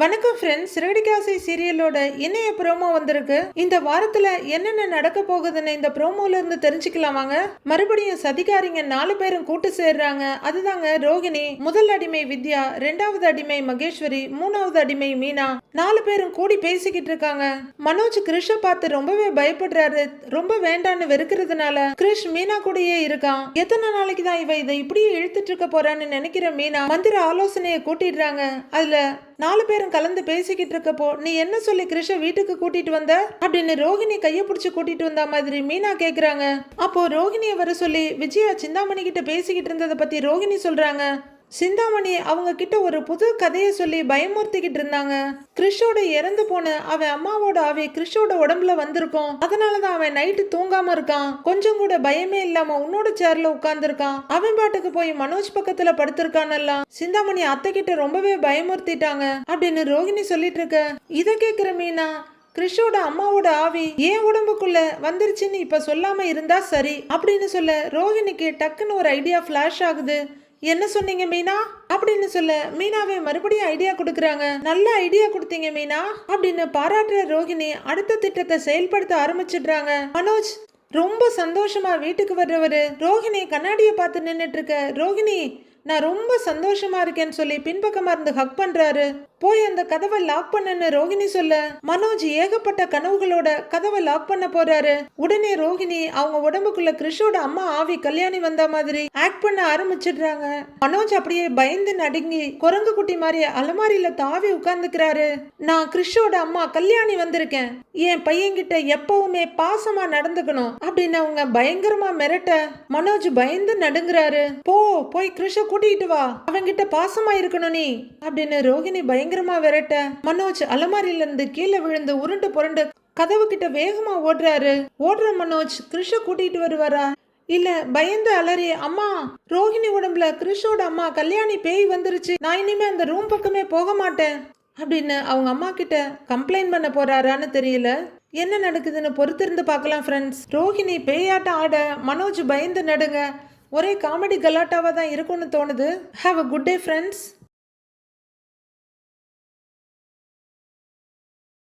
வணக்கம் ஃப்ரெண்ட்ஸ் ரேடிகாசை சீரியலோட இணைய ப்ரோமோ வந்திருக்கு. இந்த வாரத்துல என்னென்ன நடக்க போகுதுன்னு இந்த ப்ரோமோல இருந்து தெரிஞ்சுக்கலாமாங்க மறுபடியும் சதிகாரிங்க நாலு பேரும் கூட்டு சேர்றாங்க. அதுதாங்க ரோகிணி முதல் அடிமை வித்யா ரெண்டாவது அடிமை மகேஸ்வரி மூணாவது அடிமை மீனா. நாலு பேரும் கூடி பேசிக்கிட்டு இருக்காங்க. மனோஜ் கிருஷ பார்த்து ரொம்பவே பயப்படுறாரு. ரொம்ப வேண்டான்னு வெறுக்கிறதுனால கிருஷ் மீனா கூடயே இருக்கான். எத்தனை நாளைக்கு தான் இவ இதை இப்படியே இழுத்துட்டு இருக்க போறான்னு நினைக்கிற மீனா மந்திர ஆலோசனையை கூட்டிடுறாங்க. அதுல நாலு பேரும் கலந்து பேசிக்கிட்டு இருக்கப்போ நீ என்ன சொல்லி கிருஷ வீட்டுக்கு கூட்டிட்டு வந்த? அப்படின்னு ரோகிணி கைய பிடிச்சி கூட்டிட்டு வந்த மாதிரி மீனா கேக்குறாங்க. அப்போ ரோகிணியை வர சொல்லி விஜயா சிந்தாமணி கிட்ட பேசிக்கிட்டு இருந்ததை பத்தி ரோகிணி சொல்றாங்க. சிந்தாமணி அவங்க கிட்ட ஒரு புது கதையை சொல்லி பயமுறுத்திக்கிட்டு இருந்தாங்க. கிறிஷோட இறந்து போன அவன் அம்மாவோட ஆவி கிறிஷோட உடம்புல வந்திருக்கும். அதனாலதான் அவன் நைட்டு தூங்காம இருக்கான். கொஞ்சம் கூட பயமே இல்லாம உன்னோட சேர்ல உட்கார்ந்துருக்கான். அவன் பாட்டுக்கு போய் மனோஜ் பக்கத்துல படுத்திருக்கானெல்லாம் சிந்தாமணி அத்தை கிட்ட ரொம்பவே பயமுறுத்திட்டாங்க. அப்படின்னு ரோகிணி சொல்லிட்டு இருக்க. இத கேக்குற மீனா கிறிஷோட அம்மாவோட ஆவி ஏன் உடம்புக்குள்ள வந்துருச்சுன்னு இப்ப சொல்லாம இருந்தா சரி அப்படின்னு சொல்ல ரோகிணிக்கு டக்குன்னு ஒரு ஐடியா ஃபிளாஷ் ஆகுது. என்ன சொன்னீங்க மீனா? அப்படின்னு சொல்ல மீனாவே மறுபடியும் ஐடியா கொடுக்குறாங்க. நல்ல ஐடியா கொடுத்தீங்க மீனா அப்படின்னு பாராட்டுற ரோகிணி அடுத்த திட்டத்தை செயல்படுத்த ஆரம்பிச்சிடுறாங்க. மனோஜ் ரொம்ப சந்தோஷமா வீட்டுக்கு வர்றவர். ரோஹிணி கண்ணாடியை பார்த்து நின்றுட்டு இருக்க. ரோகிணி நான் ரொம்ப சந்தோஷமா இருக்கேன்னு சொல்லி பின்பக்கமா இருந்து ஹக் பண்றாரு. போய் அந்த கதவை லாக் பண்ணுன்னு ரோகிணி சொல்ல மனோஜ் ஏகப்பட்ட கனவுகளோட கதவை லாக் பண்ண போறாரு. உடனே ரோகிணி அவங்க உடம்புக்குள்ள கிறிஷோட அம்மா ஆவி கல்யாணி வந்த மாதிரி ஆக்ட் பண்ண ஆரம்பிச்சிடுறாங்க. மனோஜ் அப்படியே பயந்து நடுங்கி குரங்கு குட்டி மாதிரி அலமாரியில தாவி உட்கார்ந்துக்கிறாரு. நான் கிறிஷோட அம்மா கல்யாணி வந்திருக்கேன். என் பையன்கிட்ட எப்பவுமே பாசமா நடந்துக்கணும். அப்படின்னு அவங்க பயங்கரமா மிரட்ட மனோஜ் பயந்து நடுங்குறாரு. போ போய் கிறிஷ கூட்டிகிட்டு வா. அவன்கிட்ட பாசமா இருக்கணும் நீ. அப்படின்னு ரோகிணி பயங்கரமா விரட்ட மனோஜ் அலமாரியில இருந்து கீழே விழுந்து உருண்டு புரண்டு கதவு கிட்ட வேகமா ஓடுறாரு. ஓடுற மனோஜ் கிருஷ கூட்டிட்டு வருவாரா? இல்ல பயந்து அலறி அம்மா ரோஹிணி உடம்புல கிருஷோட அம்மா கல்யாணி பேய் வந்துருச்சு. நான் இனிமே அந்த ரூம் பக்கமே போக மாட்டேன். அப்படின்னு அவங்க அம்மா கிட்ட கம்ப்ளைண்ட் பண்ண போறாரான்னு தெரியல. என்ன நடக்குதுன்னு பொறுத்திருந்து பார்க்கலாம் ஃப்ரெண்ட்ஸ் ரோஹிணி பேயாட்டம் ஆட மனோஜ் பயந்து நடுங்க. ஒரே காமெடி கலாட்டாவாக தான் இருக்கும்னு தோணுது. Have a good day friends